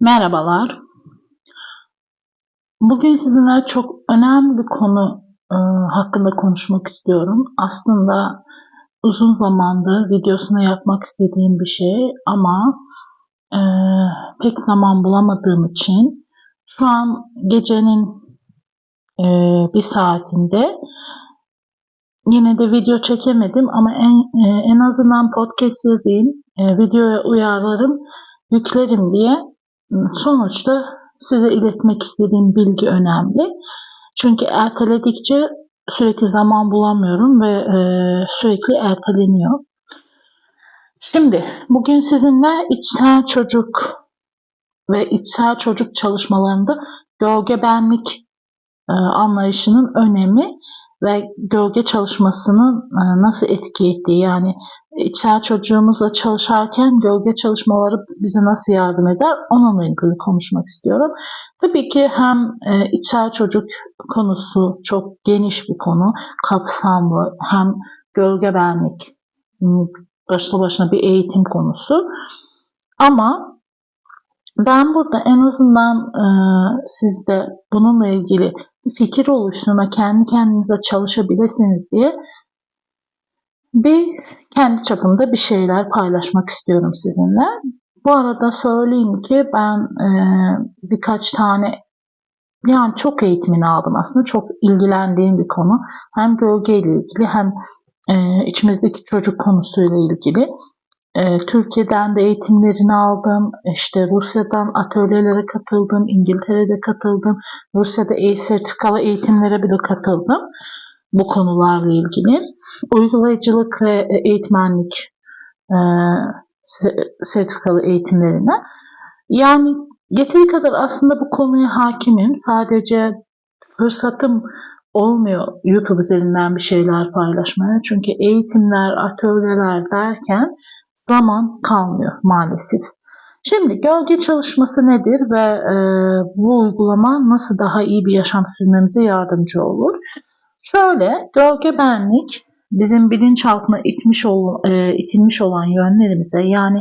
Merhabalar. Bugün sizinle çok önemli bir konu e, hakkında konuşmak istiyorum. Aslında uzun zamandır videosunu yapmak istediğim bir şey ama e, pek zaman bulamadığım için şu an gecenin e, bir saatinde yine de video çekemedim ama en, e, en azından podcast yazayım, e, videoya uyarlarım yüklerim diye sonuçta size iletmek istediğim bilgi önemli. Çünkü erteledikçe sürekli zaman bulamıyorum ve e, sürekli erteleniyor. Şimdi bugün sizinle içsel çocuk ve içsel çocuk çalışmalarında gölge benlik e, anlayışının önemi ve gölge çalışmasının e, nasıl etki ettiği yani içsel çocuğumuzla çalışarken gölge çalışmaları bize nasıl yardım eder onunla ilgili konuşmak istiyorum. Tabii ki hem e, içsel çocuk konusu çok geniş bir konu, kapsamlı hem gölge benlik başlı başına bir eğitim konusu. Ama ben burada en azından e, sizde bununla ilgili fikir oluşturma, kendi kendinize çalışabilirsiniz diye bir kendi çapımda bir şeyler paylaşmak istiyorum sizinle. Bu arada söyleyeyim ki ben e, birkaç tane yani çok eğitimini aldım aslında. Çok ilgilendiğim bir konu. Hem gölge ile ilgili hem e, içimizdeki çocuk konusuyla ilgili. E, Türkiye'den de eğitimlerini aldım. İşte Rusya'dan atölyelere katıldım. İngiltere'de katıldım. Rusya'da e sertifikalı eğitimlere bile katıldım. Bu konularla ilgili. Uygulayıcılık ve eğitmenlik e, sertifikalı eğitimlerine. Yani yeteri kadar aslında bu konuya hakimim. Sadece fırsatım olmuyor YouTube üzerinden bir şeyler paylaşmaya. Çünkü eğitimler, atölyeler derken zaman kalmıyor maalesef. Şimdi gölge çalışması nedir ve e, bu uygulama nasıl daha iyi bir yaşam sürmemize yardımcı olur? Şöyle gölge benlik bizim bilinçaltına itmiş ol, e, itilmiş olan yönlerimize yani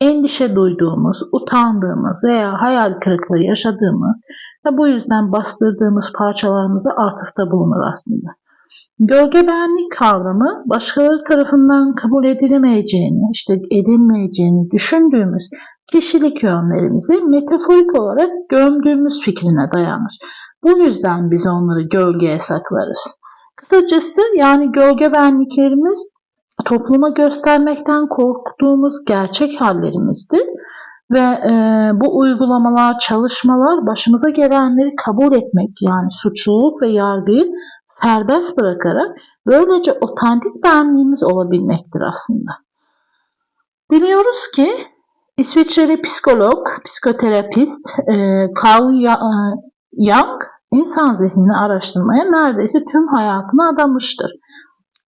endişe duyduğumuz, utandığımız veya hayal kırıklığı yaşadığımız ve bu yüzden bastırdığımız parçalarımızı atıfta bulunur aslında. Gölge benlik kavramı başkaları tarafından kabul edilemeyeceğini, işte edilmeyeceğini düşündüğümüz kişilik yönlerimizi metaforik olarak gömdüğümüz fikrine dayanır. Bu yüzden biz onları gölgeye saklarız. Kısacası yani gölge benliklerimiz topluma göstermekten korktuğumuz gerçek hallerimizdir. Ve e, bu uygulamalar, çalışmalar başımıza gelenleri kabul etmek yani suçluluk ve yargıyı serbest bırakarak böylece otantik benliğimiz olabilmektir aslında. Biliyoruz ki İsviçreli psikolog, psikoterapist e, Carl Jung insan zihnini araştırmaya neredeyse tüm hayatını adamıştır.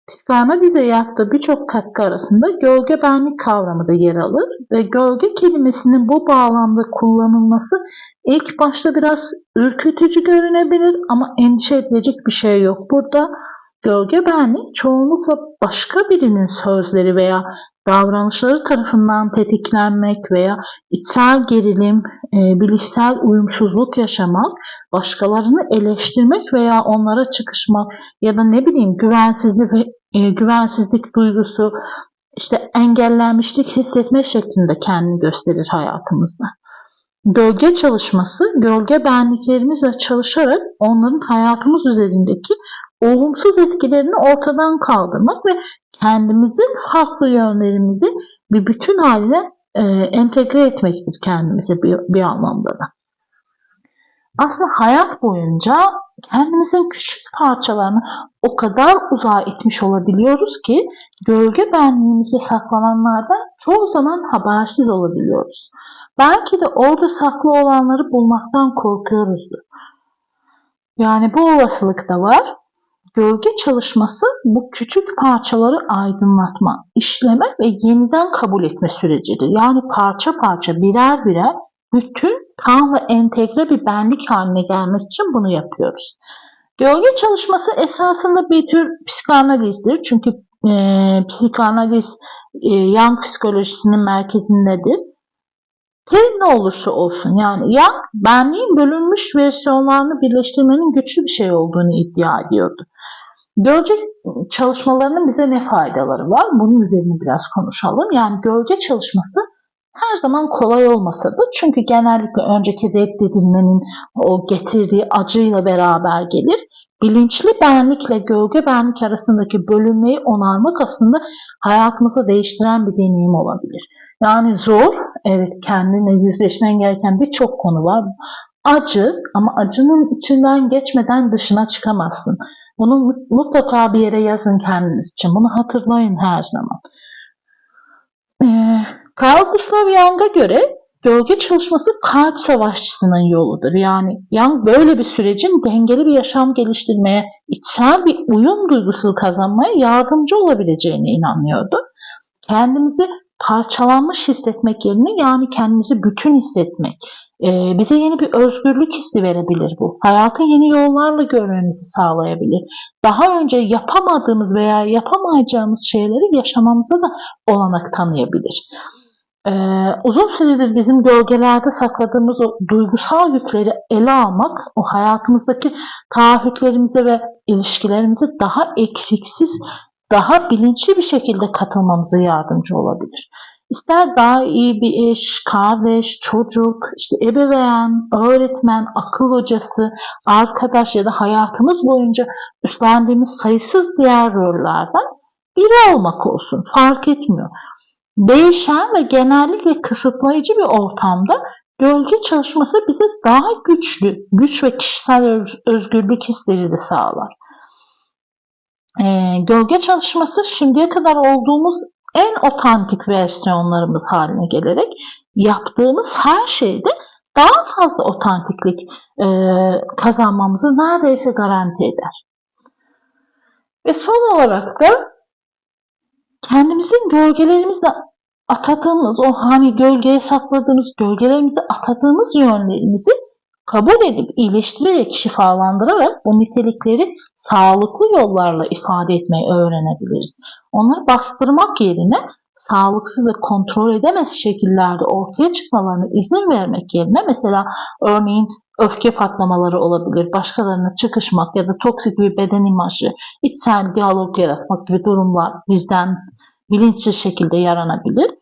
Psikanalize yaptığı birçok katkı arasında gölge benlik kavramı da yer alır ve gölge kelimesinin bu bağlamda kullanılması ilk başta biraz ürkütücü görünebilir ama endişe edilecek bir şey yok burada. Gölge benlik çoğunlukla başka birinin sözleri veya davranışları tarafından tetiklenmek veya içsel gerilim, e, bilişsel uyumsuzluk yaşamak, başkalarını eleştirmek veya onlara çıkışmak ya da ne bileyim güvensizlik ve e, güvensizlik duygusu, işte engellenmişlik hissetme şeklinde kendini gösterir hayatımızda. Gölge çalışması, gölge benliklerimizle çalışarak onların hayatımız üzerindeki olumsuz etkilerini ortadan kaldırmak ve kendimizi farklı yönlerimizi bir bütün haline e, entegre etmektir kendimize bir, bir anlamda da. Aslında hayat boyunca kendimizin küçük parçalarını o kadar uzağa itmiş olabiliyoruz ki gölge benliğimizde saklananlardan çoğu zaman habersiz olabiliyoruz. Belki de orada saklı olanları bulmaktan korkuyoruzdur. Yani bu olasılık da var. Gölge çalışması bu küçük parçaları aydınlatma, işleme ve yeniden kabul etme sürecidir. Yani parça parça birer birer bütün ve entegre bir benlik haline gelmek için bunu yapıyoruz. Gölge çalışması esasında bir tür psikanalizdir. Çünkü e, psikanaliz e, Young psikolojisinin merkezindedir. Terim ne olursa olsun yani Young benliğin bölünmüş versiyonlarını birleştirmenin güçlü bir şey olduğunu iddia ediyordu. Gölge çalışmalarının bize ne faydaları var? Bunun üzerine biraz konuşalım. Yani gölge çalışması her zaman kolay olmasa da çünkü genellikle önceki reddedilmenin o getirdiği acıyla beraber gelir. Bilinçli benlikle gölge benlik arasındaki bölünmeyi onarmak aslında hayatımızı değiştiren bir deneyim olabilir. Yani zor, evet kendine yüzleşmen gereken birçok konu var. Acı ama acının içinden geçmeden dışına çıkamazsın. Bunu mutlaka bir yere yazın kendiniz için. Bunu hatırlayın her zaman. Ee, Carl Gustav Jung'a göre gölge çalışması kalp savaşçısının yoludur. Yani Jung böyle bir sürecin dengeli bir yaşam geliştirmeye, içsel bir uyum duygusu kazanmaya yardımcı olabileceğine inanıyordu. Kendimizi parçalanmış hissetmek yerine yani kendimizi bütün hissetmek. Ee, bize yeni bir özgürlük hissi verebilir bu. Hayatı yeni yollarla görmemizi sağlayabilir. Daha önce yapamadığımız veya yapamayacağımız şeyleri yaşamamıza da olanak tanıyabilir. Ee, uzun süredir bizim gölgelerde sakladığımız o duygusal yükleri ele almak, o hayatımızdaki taahhütlerimize ve ilişkilerimize daha eksiksiz daha bilinçli bir şekilde katılmamıza yardımcı olabilir. İster daha iyi bir eş, kardeş, çocuk, işte ebeveyn, öğretmen, akıl hocası, arkadaş ya da hayatımız boyunca üstlendiğimiz sayısız diğer rollerden biri olmak olsun. Fark etmiyor. Değişen ve genellikle kısıtlayıcı bir ortamda gölge çalışması bize daha güçlü, güç ve kişisel özgürlük hisleri de sağlar e, gölge çalışması şimdiye kadar olduğumuz en otantik versiyonlarımız haline gelerek yaptığımız her şeyde daha fazla otantiklik e, kazanmamızı neredeyse garanti eder. Ve son olarak da kendimizin gölgelerimizle atadığımız, o hani gölgeye sakladığımız, gölgelerimizi atadığımız yönlerimizi kabul edip iyileştirerek, şifalandırarak bu nitelikleri sağlıklı yollarla ifade etmeyi öğrenebiliriz. Onları bastırmak yerine sağlıksız ve kontrol edemez şekillerde ortaya çıkmalarına izin vermek yerine mesela örneğin öfke patlamaları olabilir, başkalarına çıkışmak ya da toksik bir beden imajı, içsel diyalog yaratmak gibi durumlar bizden bilinçli şekilde yaranabilir.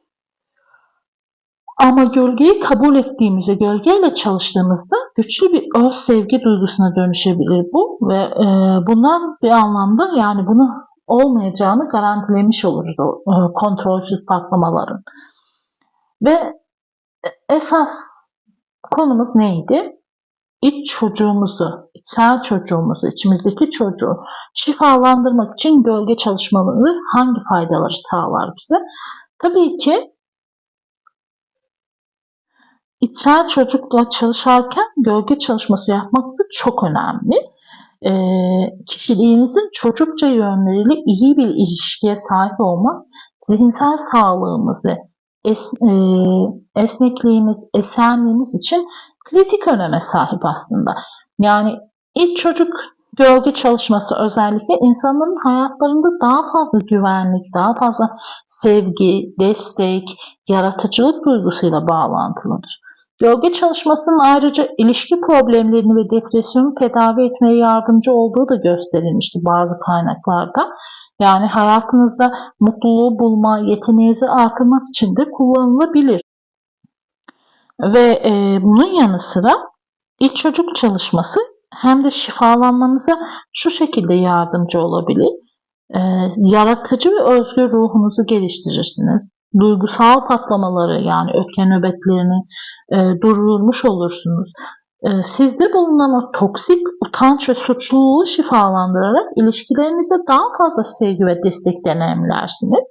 Ama gölgeyi kabul ettiğimizde, gölgeyle çalıştığımızda güçlü bir öz sevgi duygusuna dönüşebilir bu ve e, bundan bir anlamda yani bunu olmayacağını garantilemiş oluruz o e, kontrolsüz patlamaların. Ve esas konumuz neydi? İç çocuğumuzu, içsel çocuğumuzu, içimizdeki çocuğu şifalandırmak için gölge çalışmaları hangi faydaları sağlar bize? Tabii ki İçsel çocukla çalışarken gölge çalışması yapmak da çok önemli. E, kişiliğinizin çocukça yönleriyle iyi bir ilişkiye sahip olmak, zihinsel sağlığımız es, e, esnekliğimiz, esenliğimiz için kritik öneme sahip aslında. Yani ilk çocuk gölge çalışması özellikle insanların hayatlarında daha fazla güvenlik, daha fazla sevgi, destek, yaratıcılık duygusuyla bağlantılıdır. Gölge çalışmasının ayrıca ilişki problemlerini ve depresyonu tedavi etmeye yardımcı olduğu da gösterilmişti bazı kaynaklarda. Yani hayatınızda mutluluğu bulma, yeteneğinizi artırmak için de kullanılabilir. Ve e, bunun yanı sıra ilk çocuk çalışması hem de şifalanmanıza şu şekilde yardımcı olabilir. E, yaratıcı ve özgür ruhunuzu geliştirirsiniz duygusal patlamaları yani öfke nöbetlerini e, durdurmuş olursunuz. E, sizde bulunan o toksik utanç ve suçluluğu şifalandırarak ilişkilerinizde daha fazla sevgi ve destek deneyimlersiniz.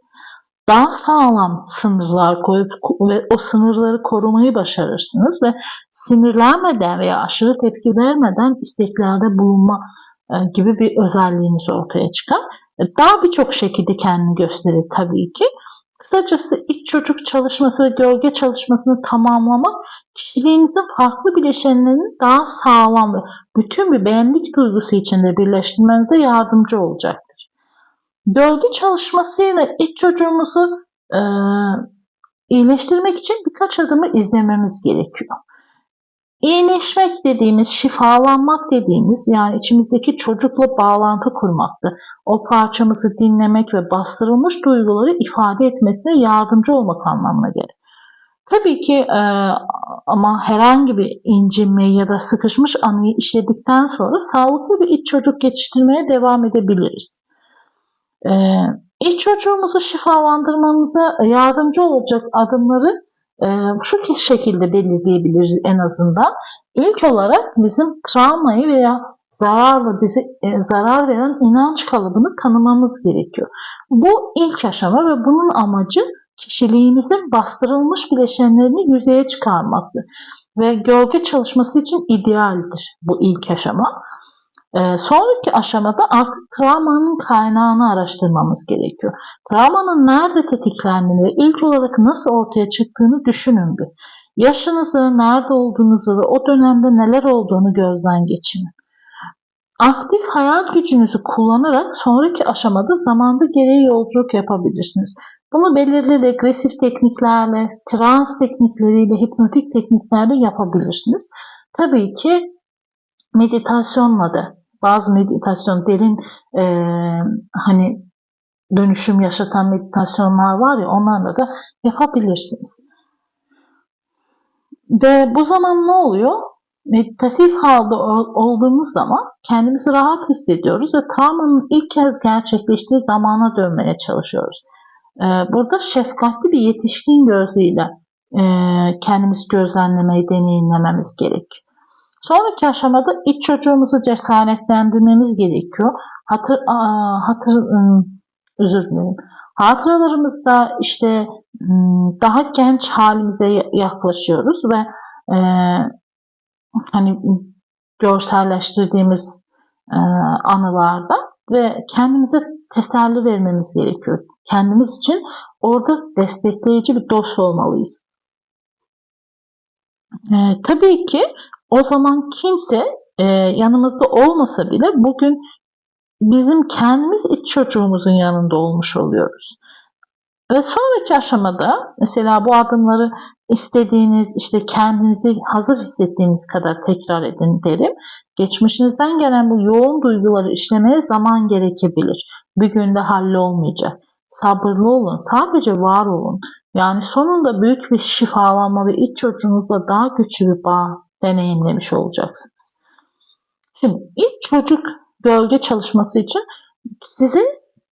Daha sağlam sınırlar koyup ve o sınırları korumayı başarırsınız ve sinirlenmeden veya aşırı tepki vermeden isteklerde bulunma e, gibi bir özelliğiniz ortaya çıkar. E, daha birçok şekilde kendini gösterir tabii ki. Kısacası iç çocuk çalışması ve gölge çalışmasını tamamlamak kişiliğinizin farklı bileşenlerini daha sağlam ve bütün bir benlik duygusu içinde birleştirmenize yardımcı olacaktır. Gölge çalışmasıyla iç çocuğumuzu e, iyileştirmek için birkaç adımı izlememiz gerekiyor. İyileşmek dediğimiz, şifalanmak dediğimiz yani içimizdeki çocukla bağlantı kurmaktı. O parçamızı dinlemek ve bastırılmış duyguları ifade etmesine yardımcı olmak anlamına gelir. Tabii ki e, ama herhangi bir incinme ya da sıkışmış anıyı işledikten sonra sağlıklı bir iç çocuk yetiştirmeye devam edebiliriz. E, iç çocuğumuzu şifalandırmanıza yardımcı olacak adımları e, şu şekilde belirleyebiliriz en azından. İlk olarak bizim travmayı veya zararlı bize e, zarar veren inanç kalıbını tanımamız gerekiyor. Bu ilk aşama ve bunun amacı kişiliğimizin bastırılmış bileşenlerini yüzeye çıkarmaktır. Ve gölge çalışması için idealdir bu ilk aşama. Ee, sonraki aşamada artık travmanın kaynağını araştırmamız gerekiyor. Travmanın nerede tetiklendiğini ve ilk olarak nasıl ortaya çıktığını düşünün bir. Yaşınızı, nerede olduğunuzu ve o dönemde neler olduğunu gözden geçirin. Aktif hayal gücünüzü kullanarak sonraki aşamada zamanda gereği yolculuk yapabilirsiniz. Bunu belirli regresif tekniklerle, trans teknikleriyle, hipnotik tekniklerle yapabilirsiniz. Tabii ki meditasyonla da bazı meditasyon derin e, hani dönüşüm yaşatan meditasyonlar var ya onlarla da yapabilirsiniz. Ve bu zaman ne oluyor? Meditatif halde olduğumuz zaman kendimizi rahat hissediyoruz ve travmanın ilk kez gerçekleştiği zamana dönmeye çalışıyoruz. Ee, burada şefkatli bir yetişkin gözüyle e, kendimizi gözlemlemeyi deneyimlememiz gerek. Sonraki aşamada iç çocuğumuzu cesaretlendirmemiz gerekiyor. Hatır, hatır ıı, özür dilerim. Hatıralarımızda işte ıı, daha genç halimize yaklaşıyoruz ve e, hani görselleştirdiğimiz e, anılarda ve kendimize teselli vermemiz gerekiyor. Kendimiz için orada destekleyici bir dost olmalıyız. E, tabii ki o zaman kimse e, yanımızda olmasa bile bugün bizim kendimiz iç çocuğumuzun yanında olmuş oluyoruz. Ve sonraki aşamada mesela bu adımları istediğiniz, işte kendinizi hazır hissettiğiniz kadar tekrar edin derim. Geçmişinizden gelen bu yoğun duyguları işlemeye zaman gerekebilir. Bir günde hallolmayacak. Sabırlı olun, sadece var olun. Yani sonunda büyük bir şifalanma ve iç çocuğunuzla daha güçlü bir bağ deneyimlemiş olacaksınız. Şimdi ilk çocuk gölge çalışması için size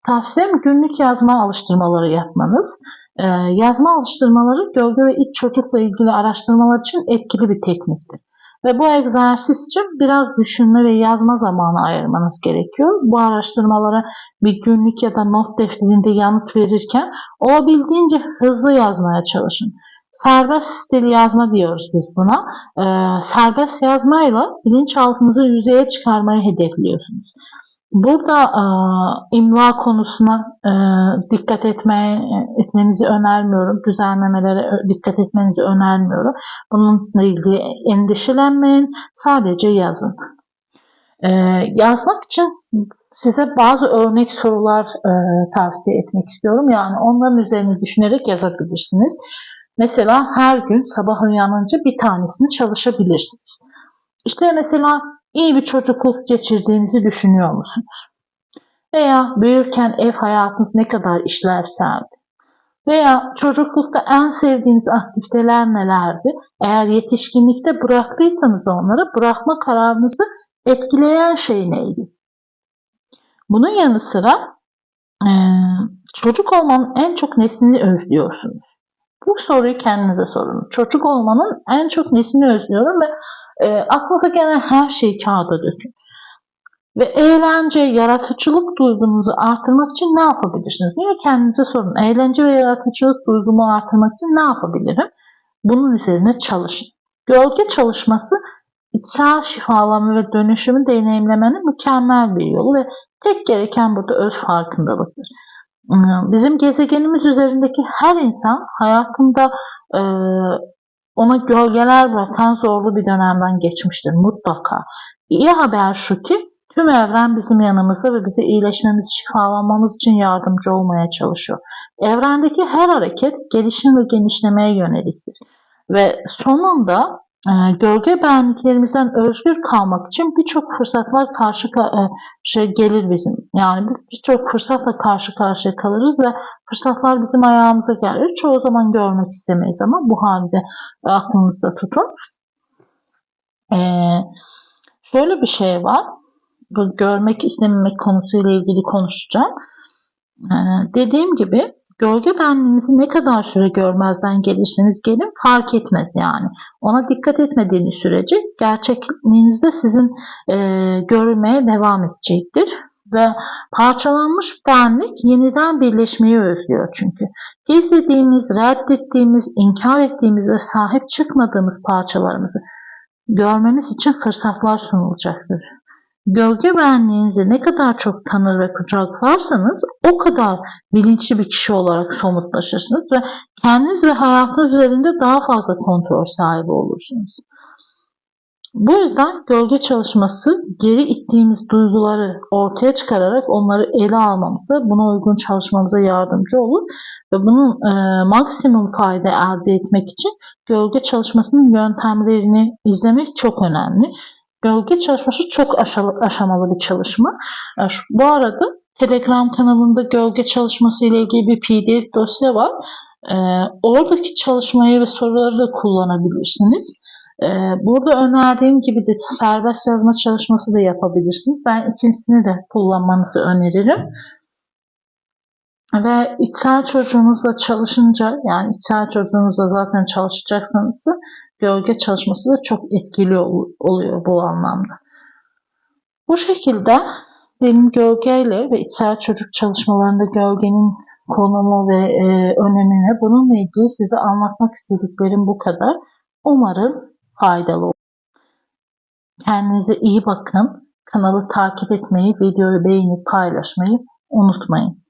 tavsiyem günlük yazma alıştırmaları yapmanız. Ee, yazma alıştırmaları gölge ve iç çocukla ilgili araştırmalar için etkili bir tekniktir. Ve bu egzersiz için biraz düşünme ve yazma zamanı ayırmanız gerekiyor. Bu araştırmalara bir günlük ya da not defterinde yanıt verirken olabildiğince hızlı yazmaya çalışın. Serbest stil yazma diyoruz biz buna. Ee, serbest yazmayla bilinçaltınızı yüzeye çıkarmayı hedefliyorsunuz. Burada e, imla konusuna e, dikkat etmeye, etmenizi önermiyorum. Düzenlemelere dikkat etmenizi önermiyorum. Bununla ilgili endişelenmeyin. Sadece yazın. E, yazmak için size bazı örnek sorular e, tavsiye etmek istiyorum. Yani onların üzerine düşünerek yazabilirsiniz. Mesela her gün sabah uyanınca bir tanesini çalışabilirsiniz. İşte mesela iyi bir çocukluk geçirdiğinizi düşünüyor musunuz? Veya büyürken ev hayatınız ne kadar işlevseldi? Veya çocuklukta en sevdiğiniz aktiviteler nelerdi? Eğer yetişkinlikte bıraktıysanız onları bırakma kararınızı etkileyen şey neydi? Bunun yanı sıra çocuk olmanın en çok nesini özlüyorsunuz? Bu soruyu kendinize sorun. Çocuk olmanın en çok nesini özlüyorum ve e, aklınıza gelen her şeyi kağıda dökün. Ve eğlence, yaratıcılık duygunuzu artırmak için ne yapabilirsiniz? Yine kendinize sorun. Eğlence ve yaratıcılık duygumu artırmak için ne yapabilirim? Bunun üzerine çalışın. Gölge çalışması içsel şifalama ve dönüşümü deneyimlemenin mükemmel bir yolu ve tek gereken burada öz farkındalıktır. Ee, bizim gezegenimiz üzerindeki her insan hayatında e, ona gölgeler bırakan zorlu bir dönemden geçmiştir mutlaka. İyi haber şu ki Tüm evren bizim yanımızda ve bize iyileşmemiz, şifalanmamız için yardımcı olmaya çalışıyor. Evrendeki her hareket gelişim ve genişlemeye yöneliktir. Ve sonunda gölge benliklerimizden özgür kalmak için birçok fırsatlar karşı ka- e, gelir bizim. Yani birçok fırsatla karşı karşıya kalırız ve fırsatlar bizim ayağımıza gelir. Çoğu zaman görmek istemeyiz ama bu halde aklınızda tutun. Ee, şöyle bir şey var. Bu görmek istememek konusuyla ilgili konuşacağım. Ee, dediğim gibi gölge benliğinizi ne kadar süre görmezden gelirseniz gelin fark etmez yani. Ona dikkat etmediğiniz sürece gerçekliğinizde sizin e, görmeye devam edecektir. Ve parçalanmış benlik yeniden birleşmeyi özlüyor çünkü. Gizlediğimiz, reddettiğimiz, inkar ettiğimiz ve sahip çıkmadığımız parçalarımızı görmemiz için fırsatlar sunulacaktır. Gölge benliğinizi ne kadar çok tanır ve kucaklarsanız o kadar bilinçli bir kişi olarak somutlaşırsınız ve kendiniz ve hayatınız üzerinde daha fazla kontrol sahibi olursunuz. Bu yüzden gölge çalışması geri ittiğimiz duyguları ortaya çıkararak onları ele almamıza, buna uygun çalışmamıza yardımcı olur ve bunun e, maksimum fayda elde etmek için gölge çalışmasının yöntemlerini izlemek çok önemli. Gölge çalışması çok aşamalı bir çalışma. E, şu- Bu arada Telegram kanalında gölge çalışması ile ilgili bir PDF dosya var. E, oradaki çalışmayı ve soruları da kullanabilirsiniz. Ee, Burada önerdiğim gibi de serbest yazma çalışması da yapabilirsiniz. Ben ikincisini de kullanmanızı öneririm. Ve içsel çocuğunuzla çalışınca yani içsel çocuğunuzla zaten çalışacaksanız gölge çalışması da çok etkili ol- oluyor bu anlamda. Bu şekilde benim gölgeyle ve içsel çocuk çalışmalarında gölgenin konumu ve e, önemini bununla ilgili size anlatmak istediklerim bu kadar. Umarım faydalı olur. Kendinize iyi bakın. Kanalı takip etmeyi, videoyu beğenip paylaşmayı unutmayın.